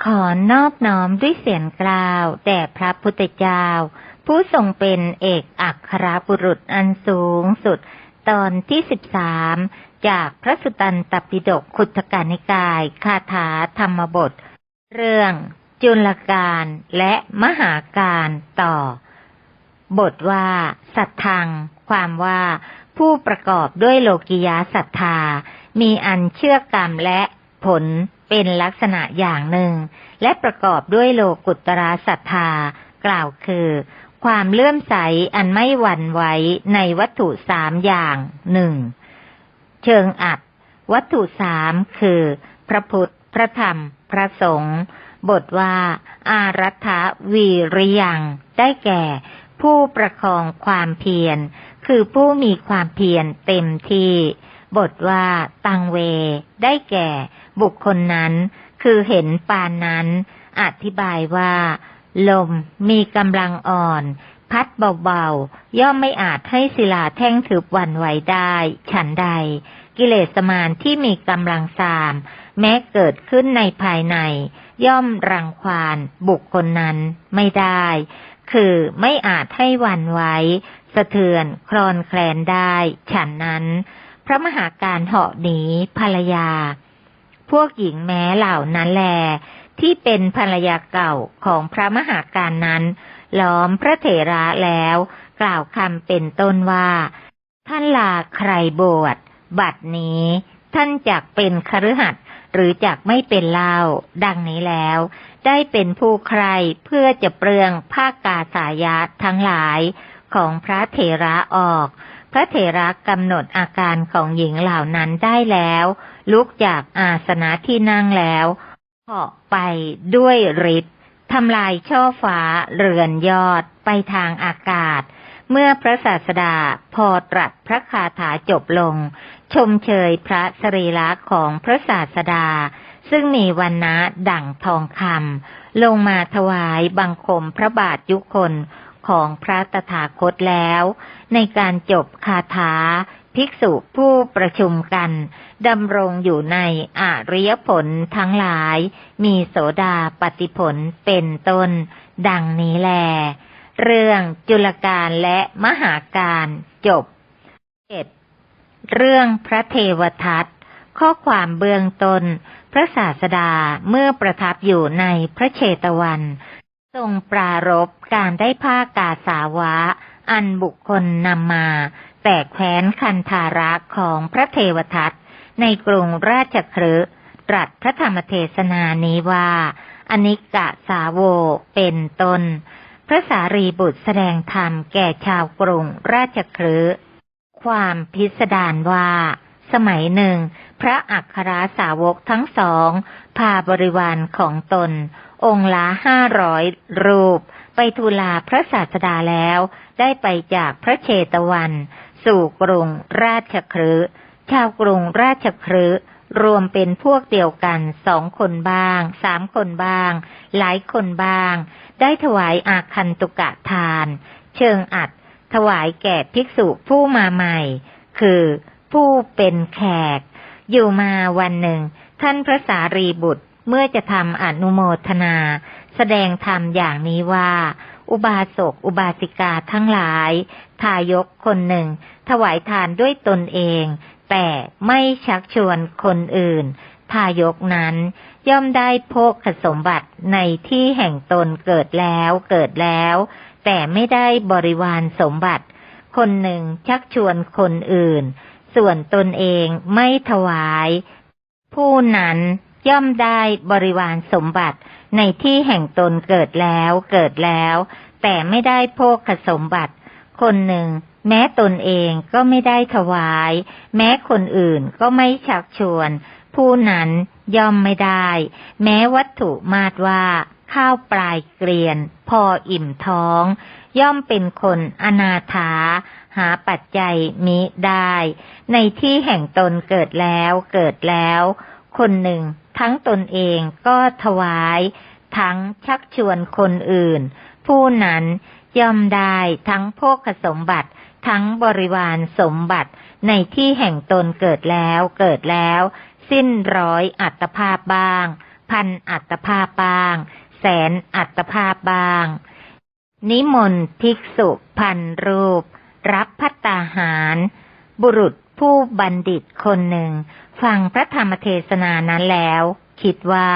ขอนอบน้อมด้วยเสียงกล่าวแด่พระพุทธเจ้า ผู้ทรงเป็นเอกอัครบุรุษอันสูงสุด ตอนที่สิบสามจากพระสุตตันตปิฎกขุทกานิกาย คาถาธรรมบท เรื่องจุลการและมหาการต่อ บทว่า สัทธัง ความว่า ผู้ประกอบด้วยโลกิยาศรัทธา มีอันเชื่อกรรมและผล เป็นลักษณะอย่างหนึ่ง และประกอบด้วยโลกุตระศรัทธา กล่าวคือ ความเลื่อมใสอันไม่หวั่นไหวในวัตถุสามอย่างหนึ่งเชิงอัดวัตถุสามคือ พระพุทธ พระธรรม พระสงฆ์บทว่า อารัฐวีริยัง ได้แก่ ผู้ประคองความเพียร คือผู้มีความเพียรเต็มที่ บทว่าตังเว ได้แก่ บุคคลนั้น คือเห็นปานนั้น อธิบายว่า ลมมีกำลังอ่อน พัดเบาๆ ย่อมไม่อาจให้ศิลาแท่งถืบหวันไหวได้ ฉันใด กิเลสมารที่มีกำลังสาม แม้เกิดขึ้นในภายใน ย่อมรังควานบุคคลนั้นไม่ได้ คือไม่อาจให้วันไหวสะเทือนคลอนแคลนได้ ฉันนั้น ระมหาการเหาะหนีภรรยา พวกหญิงแม้เหล่านั้นแล ที่เป็นภรรยาเก่าของพระมหาการนั้น ล้อมพระเถระแล้ว กล่าวคำเป็นต้นว่า ท่านลาใครบวชบัดนี้ ท่านจักเป็นคฤหัสถ์หรือจักไม่เป็นเล่า ดังนี้แล้ว ได้เป็นผู้ใครเพื่อจะเปลืองผ้ากาสายะทั้งหลายของพระเถระออก พระเถระกำหนดอาการของหญิงเหล่านั้นได้แล้ว ลุกจากอาสนะที่นั่งแล้วเหาะไปด้วยฤทธิ์ทำลายช่อฟ้าเรือนยอดไปทางอากาศ เมื่อพระศาสดาพอตรัสพระคาถาจบลง ชมเชยพระสรีระของพระศาสดา ซึ่งมีวันนะดั่งทองคำลงมาถวายบังคมพระบาทยุคน ของพระตถาคตแล้ว ในการจบคาถา ภิกษุผู้ประชุมกันดำรงอยู่ในอริยผลทั้งหลาย มีโสดาปฏิผลเป็นต้น ดังนี้แล เรื่องจุลการและมหาการจบเอ็ดเรื่องพระเทวทัตข้อความเบื้องตน้น พระศาสดาเมื่อประทับอยู่ในพระเชตวัน ทรงปรารบการได้ผ้ากาสาวะ อันบุคคลนำมาแต่แคว้นคันธาระของพระเทวทัตในกรุงราชคฤห์ตรัสพระธรรมเทศนานี้ว่า อนิกะสาวโวเป็นต้น พระสารีบุตรแสดงธรรมแก่ชาวกรุงราชคฤห์ความพิสดารว่า สมัยหนึ่ง พระอัครสาวกทั้งสอง พาบริวารของตน องค์ละห้าร้อยรูป ไปทูลาพระศาสดาแล้ว ได้ไปจากพระเชตวัน สู่กรุงราชคฤห์ชาวกรุงราชคฤห์รวมเป็นพวกเดียวกันสองคนบ้าง สามคนบ้าง หลายคนบ้าง ได้ถวายอาคันตุกะทาน เชิงอัด ถวายแก่ภิกษุผู้มาใหม่ คือผู้เป็นแขก อยู่มาวันหนึ่ง ท่านพระสารีบุตร เมื่อจะทำอนุโมทนา แสดงธรรมอย่างนี้ว่า อุบาสกอุบาสิกาทั้งหลาย ทายกคนหนึ่ง ถวายทานด้วยตนเอง แต่ไม่ชักชวนคนอื่น ทายกนั้น ย่อมได้โภคสมบัติในที่แห่งตนเกิดแล้วเกิดแล้ว แต่ไม่ได้บริวารสมบัติ คนหนึ่งชักชวนคนอื่น ส่วนตนเองไม่ถวาย ผู้นั้น ย่อมได้บริวารสมบัติในที่แห่งตนเกิดแล้วเกิดแล้ว แต่ไม่ได้โภคสมบัติ คนหนึ่ง แม้ตนเองก็ไม่ได้ถวาย แม้คนอื่นก็ไม่ชักชวน ผู้นั้นย่อมไม่ได้ แม้วัตถุมาตว่า ข้าวปลายเกลียน พออิ่มท้อง ย่อมเป็นคนอนาถาหาปัจจัยมิได้ ในที่แห่งตนเกิดแล้วเกิดแล้ว คนหนึ่งทั้งตนเองก็ถวาย ทั้งชักชวนคนอื่น ผู้นั้นย่อมได้ทั้งโภคสมบัติ ทั้งบริวารสมบัติ ในที่แห่งตนเกิดแล้วเกิดแล้ว สิ้นร้อยอัตภาพบ้าง พันอัตภาพบาง แสนอัตภาพบาง นิมนต์ภิกษุพันรูป รับพัตตาหาร บุรุษ ผู้บัณฑิตคนหนึ่ง ฟังพระธรรมเทศนานั้นแล้ว คิดว่า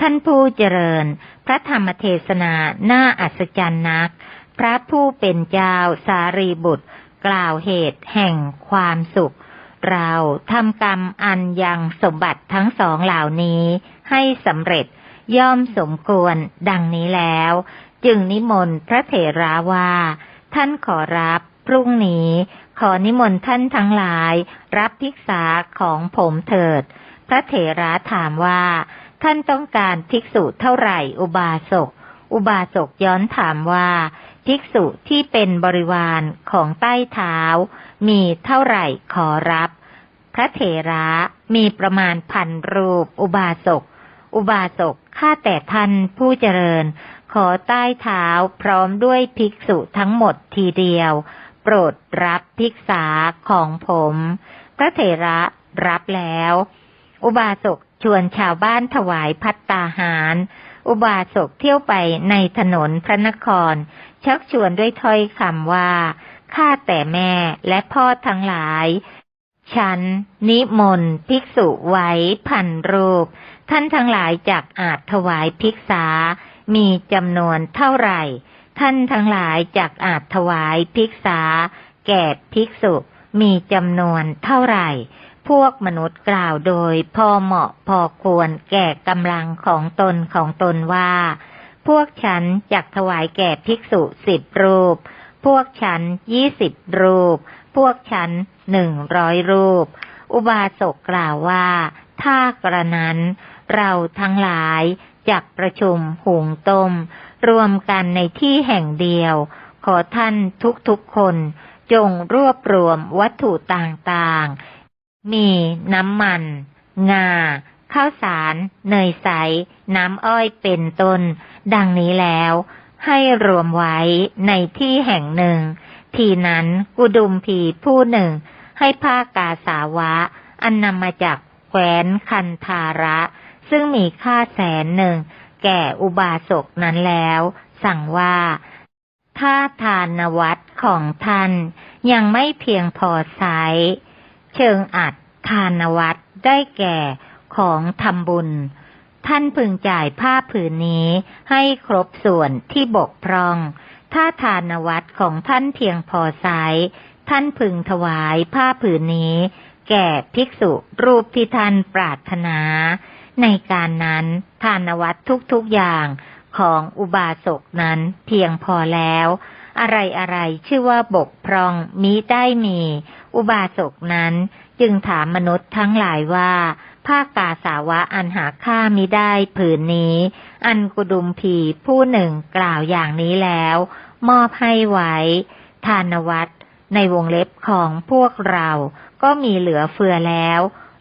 ท่านผู้เจริญ พระธรรมเทศนาน่าอัศจรรย์นัก พระผู้เป็นเจ้าสารีบุตร กล่าวเหตุแห่งความสุข เราทำกรรมอันยังสมบัติทั้งสองเหล่านี้ให้สำเร็จย่อมสมควรดังนี้แล้ว จึงนิมนต์พระเถราว่า ท่านขอรับพรุ่งนี้ ขอนิมนต์ท่านทั้งหลาย รับภิกษาของผมเถิด พระเถระถามว่า ท่านต้องการภิกษุเท่าไหร่อุบาสก อุบาสกย้อนถามว่า ภิกษุที่เป็นบริวารของใต้เท้า มีเท่าไหร่ขอรับ พระเถระมีประมาณพันรูป อุบาสก อุบาสกข้าแต่ท่านผู้เจริญ ขอใต้เท้าพร้อมด้วยภิกษุทั้งหมดทีเดียว ปรดรับภิกษาของผม พระเถระรับแล้ว อุบาสกชวนชาวบ้านถวายพัตตาหาร อุบาสกเที่ยวไปในถนนพระนคร ชักชวนด้วยถ้อยคำว่า ข้าแต่แม่และพ่อทั้งหลาย ฉัน นิมนต์ภิกษุไว้พันรูป ท่านทั้งหลายจากอาจถวายภิกษา มีจำนวนเท่าไหร่ ท่านทั้งหลายจากอาจถวายภิกษา แก่ภิกษุมีจำนวนเท่าไหร่ พวกมนุษย์กล่าวโดยพอเหมาะพอควรแก่กำลังของตนของตนว่า พวกฉันจักถวายแก่ภิกษุสิบรูป พวกฉันยี่สิบรูป พวกฉันหนึ่งร้อยรูป อุบาสกกล่าวว่า ถ้ากระนั้น เราทั้งหลายจักประชุมหุงต้ม รวมกันในที่แห่งเดียว ขอท่านทุกๆคน จงรวบรวมวัตถุต่างๆ มีน้ำมัน งา ข้าวสาร เนยใส น้ำอ้อยเป็นต้น ดังนี้แล้ว ให้รวมไว้ในที่แห่งหนึ่ง ทีนั้นกุดุมพีผู้หนึ่ง ให้ผ้ากาสาวะ อันนำมาจากแคว้นคันธาระ ซึ่งมีค่าแสนหนึ่ง แก่อุบาสกนั้นแล้ว สั่งว่า ถ้าทานวัดของท่านยังไม่เพียงพอใช้เชิงอัดทานวัดได้แก่ของทำบุญ ท่านพึงจ่ายผ้าผืนนี้ให้ครบส่วนที่บกพร่อง ถ้าทานวัดของท่านเพียงพอใช้ท่านพึงถวายผ้าผืนนี้ แก่ภิกษุรูปที่ท่านปรารถนา ในการนั้นทานวัดทุกๆอย่างของอุบาสกนั้นเพียงพอแล้ว อะไรอะไรชื่อว่าบกพร่องมิได้มี อุบาสกนั้นจึงถามมนุษย์ทั้งหลายว่าผ้ากาสาวะอันหาค่ามิได้ผืนนี้ อันกุดุมพีผู้หนึ่งกล่าวอย่างนี้แล้ว มอบให้ไว้ ทานวัดในวงเล็บของพวกเราก็มีเหลือเฟือแล้ว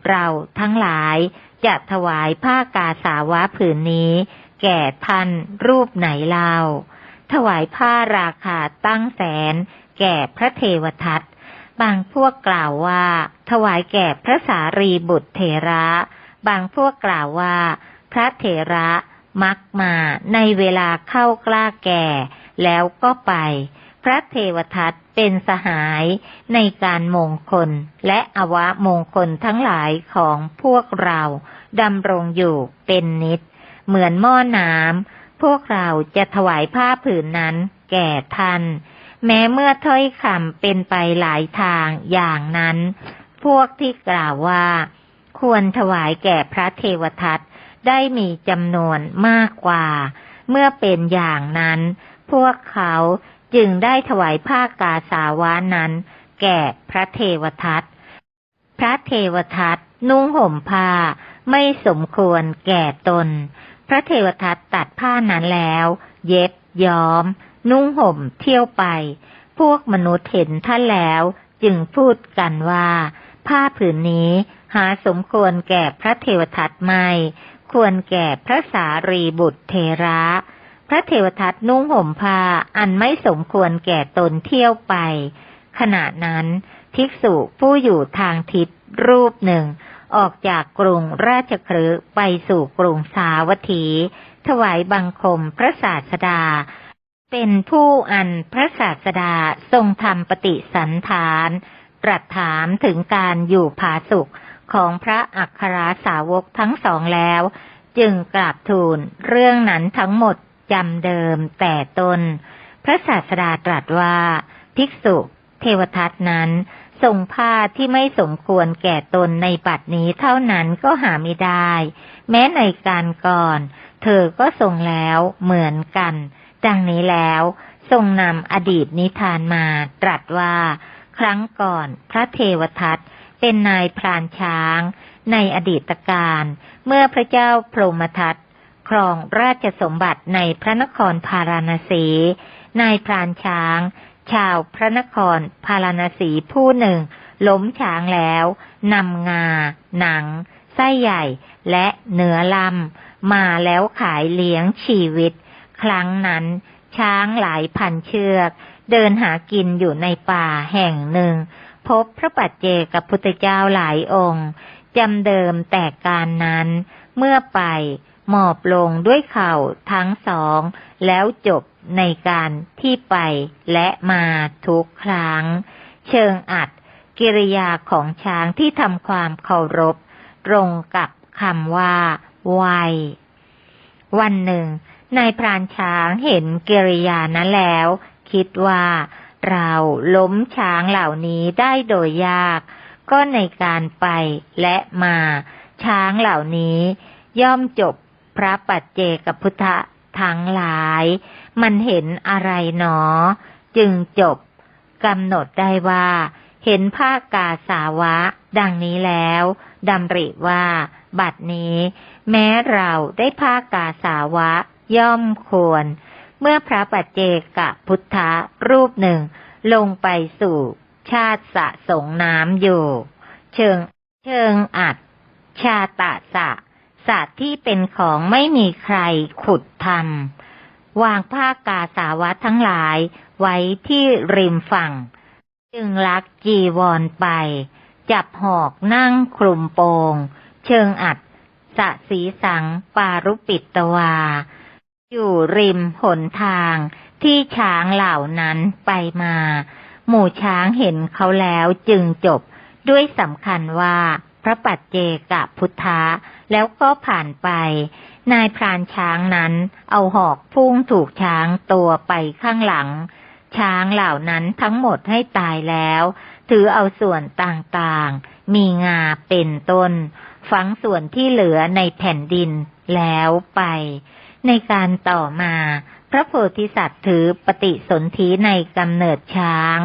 เราทั้งหลาย จะถวายผ้ากาสาวะผืนนี้ แก่ท่านรูปไหนเล่า ถวายผ้าราคาตั้งแสน แก่พระเทวทัต บางพวกกล่าวว่า ถวายแก่พระสารีบุตรเถระ บางพวกกล่าวว่า พระเถระมักมาในเวลาเข้ากล้าแก่ แล้วก็ไป ระเทวทัตเป็นสหายในการมงคลและอวะมงคลทั้งหลายของพวกเราดำรงอยู่เป็นนิด เหมือนหม้อน้ำพวกเราจะถวายผ้าผืนนั้นแก่ท่าน แม้เมื่อถ้อยคำเป็นไปหลายทางอย่างนั้น พวกที่กล่าวว่า ควรถวายแก่พระเทวทัตได้มีจำนวนมากกว่า เมื่อเป็นอย่างนั้น พวกเขา จึงได้ถวายผ้ากาสาวานั้น แก่พระเทวทัต พระเทวทัตนุ่งห่มผ้าไม่สมควรแก่ตน พระเทวทัตตัดผ้านั้นแล้ว เย็บย้อม นุ่งห่มเที่ยวไป พวกมนุษย์เห็นท่านแล้ว จึงพูดกันว่า ผ้าผืนนี้หาสมควรแก่พระเทวทัตไม่ ควรแก่พระสารีบุตรเทระ พระเทวทัตนุ่งห่มผ้าอันไม่สมควรแก่ตนเที่ยวไป ขณะนั้น ภิกษุผู้อยู่ทางทิศรูปหนึ่ง ออกจากกรุงราชคฤห์ไปสู่กรุงสาวัตถี ถวายบังคมพระศาสดา เป็นผู้อันพระศาสดาทรงทำปฏิสันฐาน ตรัสถามถึงการอยู่ผาสุขของพระอัครสาวกทั้งสองแล้ว จึงกราบทูลเรื่องนั้นทั้งหมด จำเดิมแต่ตน พระศาสดาตรัสว่า ภิกษุเทวทัตนั้นทรงผ้าที่ไม่สมควรแก่ตนในปัดนี้เท่านั้นก็หาไม่ได้ แม้ในการก่อน เธอก็ทรงแล้วเหมือนกัน ดังนี้แล้วทรงนำอดีตนิทานมาตรัสว่า ครั้งก่อนพระเทวทัตเป็นนายพรานช้าง ในอดีตการ เมื่อพระเจ้าพรหมทัต ครองราชสมบัติในพระนครพาราณสี นายพรานช้าง ชาวพระนครพาราณสีผู้หนึ่ง ล้มช้างแล้วนำงา หนัง ไส้ใหญ่และเนื้อลำ มาแล้วขายเลี้ยงชีวิต ครั้งนั้น ช้างหลายพันเชือก เดินหากินอยู่ในป่าแห่งหนึ่ง พบพระปัจเจกับพุทธเจ้าหลายองค์จำเดิมแต่การนั้นเมื่อไป หมอบลงด้วยเข่าทั้งสอง แล้วจบในการที่ไปและมาทุกครั้ง เชิงอัด กิริยาของช้างที่ทำความเคารพ ตรงกับคำว่าไววันหนึ่งนายพรานช้างเห็นกิริยานั้นแล้ว คิดว่าเราล้มช้างเหล่านี้ได้โดยยาก ก็ในการไปและมา ช้างเหล่านี้ย่อมจบ พระปัจเจกพุทธทั้งหลาย มันเห็นอะไรหนอ จึงจบกำหนดได้ว่า เห็นภาคกาสาวะ ดังนี้แล้วดำริว่า บัดนี้ แม้เราได้ภาคกาสาวะ ย่อมควร เมื่อพระปัจเจกพุทธรูปหนึ่ง ลงไปสู่ชาติสะสงน้ำอยู่ เชิงเชิงอัดชาตะสะ สัตว์ที่เป็นของไม่มีใครขุดทำวางผ้ากาสาวะทั้งหลายไว้ที่ริมฝั่ง จึงลักจีวรไป จับหอกนั่งคลุมโปง เชิงอัดสะสีสังปารุปิตวา อยู่ริมหนทางที่ช้างเหล่านั้นไปมา หมู่ช้างเห็นเขาแล้วจึงจบด้วยสำคัญว่า พระปัจเจกพุทธะแล้วก็ผ่านไป นายพรานช้างนั้น เอาหอกพุ่งถูกช้างตัวไปข้างหลัง ช้างเหล่านั้นทั้งหมดให้ตายแล้ว ถือเอาส่วนต่างๆ มีงาเป็นต้น ฝังส่วนที่เหลือในแผ่นดินแล้วไป ในการต่อมา พระโพธิสัตว์ถือปฏิสนธิในกำเนิดช้าง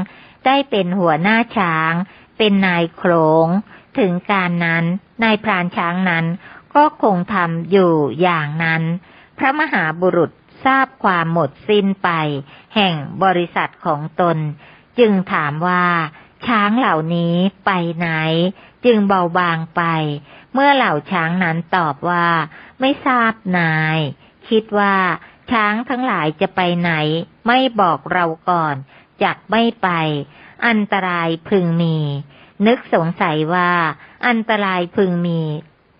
ได้เป็นหัวหน้าช้าง เป็นนายโขง ถึงการนั้นนายพรานช้างนั้น ก็คงทำอยู่อย่างนั้น พระมหาบุรุษทราบความหมดสิ้นไป แห่งบริษัทของตน จึงถามว่า ช้างเหล่านี้ไปไหน จึงเบาบางไป เมื่อเหล่าช้างนั้นตอบว่า ไม่ทราบนาย คิดว่า ช้างทั้งหลายจะไปไหน ไม่บอกเราก่อน จักไม่ไป อันตรายพึงมี นึกสงสัยว่า อันตรายพึงมี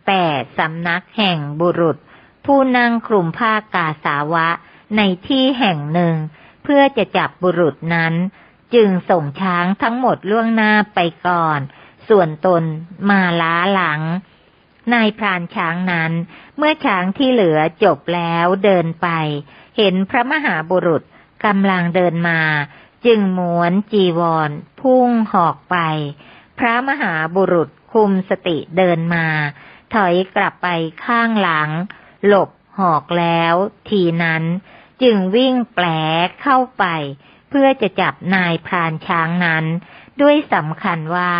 แต่สำนักแห่งบุรุษ ผู้นั่งคลุมผ้ากาสาวะในที่แห่งหนึ่ง เพื่อจะจับบุรุษนั้น จึงส่งช้างทั้งหมดล่วงหน้าไปก่อน ส่วนตนมาล้าหลัง นายพรานช้างนั้น เมื่อช้างที่เหลือจบแล้วเดินไป เห็นพระมหาบุรุษกำลังเดินมา จึงม้วนจีวรพุ่งหอกไป พระมหาบุรุษคุมสติเดินมา ถอยกลับไปข้างหลัง หลบหอกแล้ว ทีนั้นจึงวิ่งแปลเข้าไป เพื่อจะจับนายพรานช้างนั้น ด้วยสำคัญว่า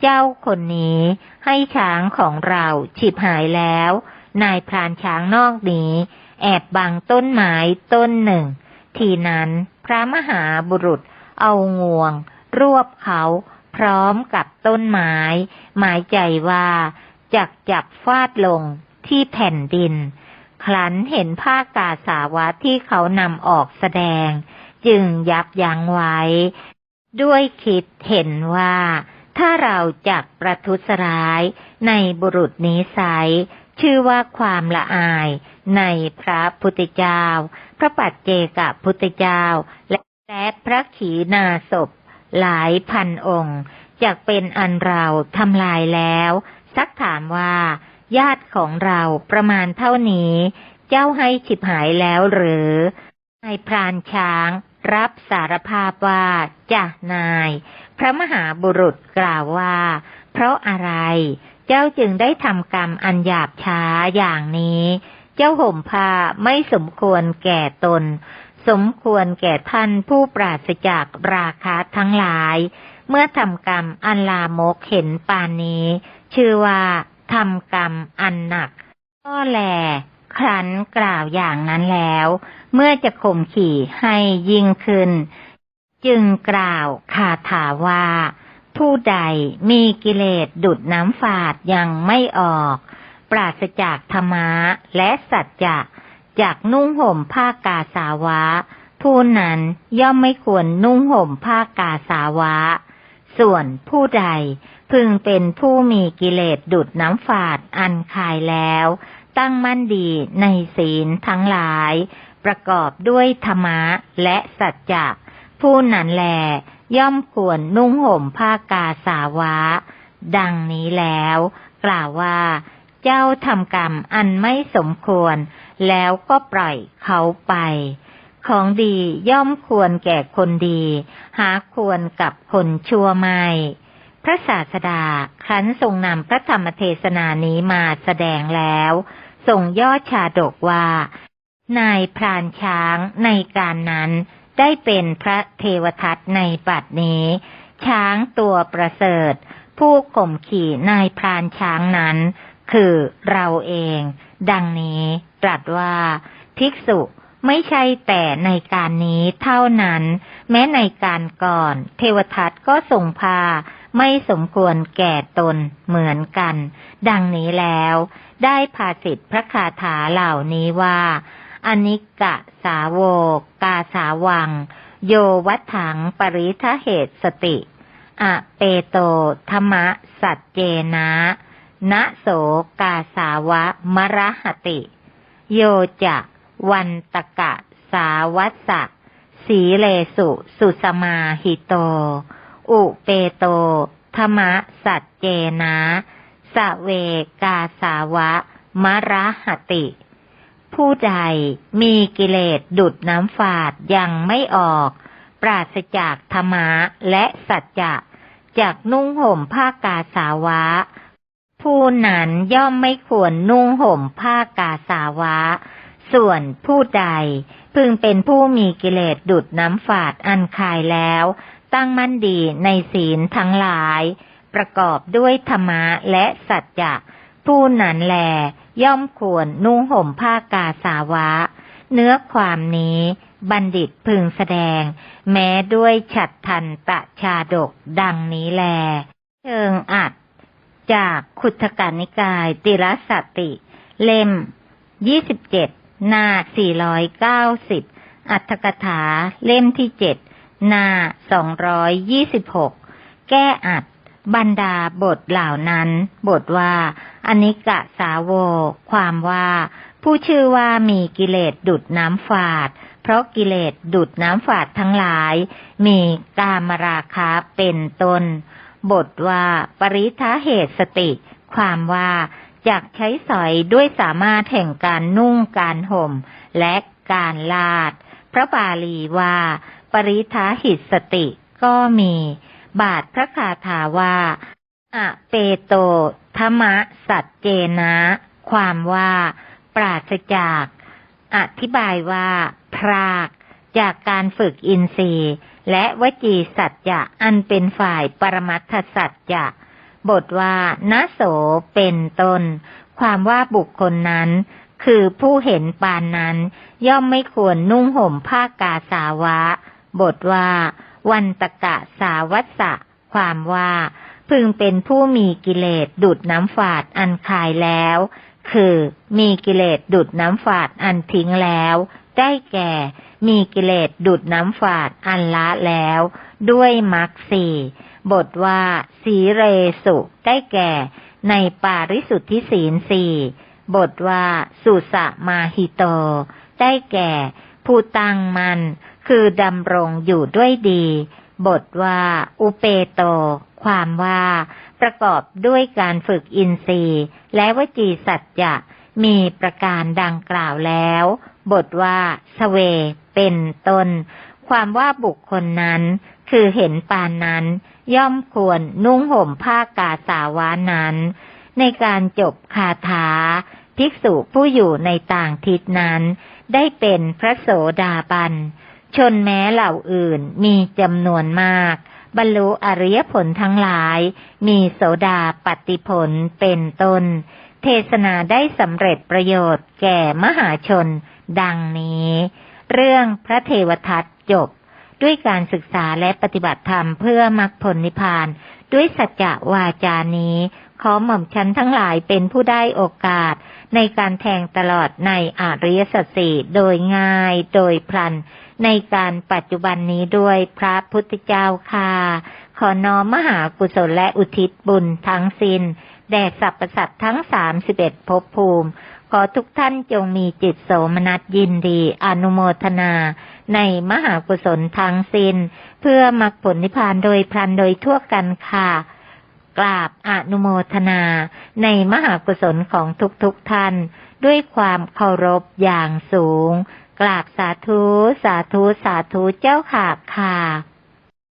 เจ้าคนนี้ให้ช้างของเราฉิบหายแล้ว นายพรานช้างนอกนี้ แอบบังต้นไม้ต้นหนึ่ง ทีนั้นพระมหาบุรุษเอางวง รวบเขา พร้อมกับต้นไม้หมายใจว่าจักจับฟาดลงที่แผ่นดินคลันเห็นผ้ากาสาวะที่เขานำออกแสดง จึงยับยั้งไว้ ด้วยคิดเห็นว่า ถ้าเราจักประทุษร้ายในบุรุษนี้ไซชื่อว่าความละอายในพระพุทธเจ้า พระปัจเจกพุทธเจ้า และพระขีณาศพ หลายพันองค์จะเป็นอันเราทำลายแล้วสักถามว่า ญาติของเราประมาณเท่านี้ เจ้าให้ฉิบหายแล้วหรือนายพรานช้างรับสารภาพว่าจ้ะนาย พระมหาบุรุษกล่าวว่า เพราะอะไร เจ้าจึงได้ทำกรรมอันหยาบช้าอย่างนี้ เจ้าห่มผ้าไม่สมควรแก่ตน สมควรแก่ท่านผู้ปราศจากราคะทั้งหลาย เมื่อทำกรรมอันลามกเห็นปานนี้ ชื่อว่าทำกรรมอันหนัก ก็แล ครั้นกล่าวอย่างนั้นแล้ว เมื่อจะข่มขี่ให้ยิ่งขึ้น จึงกล่าวคาถาว่า ผู้ใดมีกิเลสดุดน้ำฝาดยังไม่ออก ปราศจากธรรมะและสัจจะ จากนุ่งห่มผ้ากาสาวะผู้นั้นย่อมไม่ควรนุ่งห่มผ้ากาสาวะ ส่วนผู้ใดพึงเป็นผู้มีกิเลสดุดน้ำฝาดอันคายแล้ว ตั้งมั่นดีในศีลทั้งหลาย ประกอบด้วยธรรมะและสัจจะผู้นั้นแล ย่อมควรนุ่งห่มผ้ากาสาวะ ดังนี้แล้ว กล่าวว่า เจ้าทำกรรมอันไม่สมควร แล้วก็ปล่อยเขาไป ของดีย่อมควรแก่คนดี หาควรกับคนชั่วไม่พระศาสดาครั้นทรงนำพระธรรมเทศนานี้มาแสดงแล้วทรงย่อชาดกว่า นายพรานช้างในการนั้นได้เป็นพระเทวทัตในปัดนี้ ช้างตัวประเสริฐ ผู้ข่มขี่นายพรานช้างนั้น คือเราเอง ดังนี้ตรัสว่าภิกษุไม่ใช่แต่ในการนี้เท่านั้น แม้ในการก่อน เทวทัตก็ทรงพา ไม่สมควรแก่ตนเหมือนกัน ดังนี้แล้ว ได้ภาสิทธิพระคาถาเหล่านี้ว่า อนิกะสาวกกาสาวัง โยวัถังปริทเหตุสติอะเปโตธรรมะสัจเจนะ นะโสกาสาวะมรหติ โยจะวันตกะสาวัสสะสีเลสุสุสมาหิโต อุเปโตธรรมะสัจเจนะสเวกาสาวะมรหติ ผู้ใดมีกิเลสดุดน้ำฝาดยังไม่ออก ปราศจากธรรมะและสัจจะจากนุ่งห่มผ้ากาสาวะ ผู้นั้นย่อมไม่ควรนุ่งห่มผ้ากาสาวะ ส่วนผู้ใด พึงเป็นผู้มีกิเลสดุดน้ำฝาดอันคายแล้ว ตั้งมั่นดีในศีลทั้งหลาย ประกอบด้วยธรรมะและสัจจะผู้นั้นแล ย่อมควรนุ่งห่มผ้ากาสาวะ เนื้อความนี้บัณฑิตพึงแสดง แม้ด้วยฉัตรทันตะชาดกดังนี้แล เชิงอัด จากขุทกานิกาย ติรสติ เล่มยี่สิบเจ็ดหน้าสี่ร้อยเก้าสิบอัตถกถาเล่มที่เจ็ดหน้าสองร้อยยี่สิบหกแก้อัดบรรดาบทเหล่านั้น บทว่า อนิกะสาวโวความว่า ผู้ชื่อว่ามีกิเลสดุดน้ำฝาด เพราะกิเลสดุดน้ำฝาดทั้งหลาย มีกามราคะเป็นต้น บทว่า ปริทะเหตุสติ ความว่าจากใช้สอยด้วยสามารถแห่งการนุ่งการห่ม และการลาด พระบาลีว่า ปริทาหิตสติก็มี บาทพระคาถาว่าอะเปโตธรรมะสัจเจนะ ความว่า ปราศจาก อธิบายว่า พราก จากการฝึกอินทรีย์ และวจีสัจจะอันเป็นฝ่ายปรมัตถสัจจะบทว่านาโสเป็นตน ความว่าบุคคลนั้น คือผู้เห็นปานนั้น ย่อมไม่ควรนุ่งห่มผ้ากาสาวะ บทว่า วันตกะสาวัสะความว่า พึงเป็นผู้มีกิเลสดุดน้ำฝาดอันคายแล้ว คือมีกิเลสดุดน้ำฝาดอันทิ้งแล้วได้แก่ มีกิเลสดุดน้ำฝาดอันละแล้ว ด้วยมรรคสี่บทว่าสีเรสุได้แก่ ในปาริสุทธิศีลสี่บทว่าสุสะมาหิโต ได้แก่ผู้ตังมัน คือดำรงอยู่ด้วยดี บทว่า อุเปโต ความว่า ประกอบด้วยการฝึกอินทรีย์ และวจีสัจจะ มีประการดังกล่าวแล้ว บทว่าสเวเป็นต้น ความว่าบุคคลนั้น คือเห็นปานนั้น ย่อมควรนุ่งห่มผ้ากาสาวานั้น ในการจบคาถา ภิกษุผู้อยู่ในต่างทิศนั้น ได้เป็นพระโสดาบัน ชนแม้เหล่าอื่นมีจำนวนมากบรรลุอริยผลทั้งหลาย มีโสดาปฏิผลเป็นต้น เทศนาได้สำเร็จประโยชน์แก่มหาชน ดังนี้ เรื่องพระเทวทัตจบ ด้วยการศึกษาและปฏิบัติธรรมเพื่อมรรคผลนิพพาน ด้วยสัจจะวาจานี้ ขอหม่อมชั้นทั้งหลายเป็นผู้ได้โอกาส ในการแทงตลอดในอริยสัจสี่โดยง่ายโดยพลัน ในการปัจจุบันนี้ด้วยพระพุทธเจ้าค่ะขอน้อมมหากุศลและอุทิศบุญทั้งสิน้น แด่สรรพสัตว์ทั้งสามสิบเอ็ดภพภูมิ ขอทุกท่านจงมีจิตโสมนัสยินดี อนุโมทนา ในมหากุศลทั้งสิน้น เพื่อมรรคผลนิพพานโดยพลันโดยทั่วกันค่ะ กราบอนุโมทนา ในมหากุศลของทุกๆทท่าน ด้วยความเคารพอย่างสูง กราบสาธุ สาธุ สาธุเจ้าค่ะค่ะ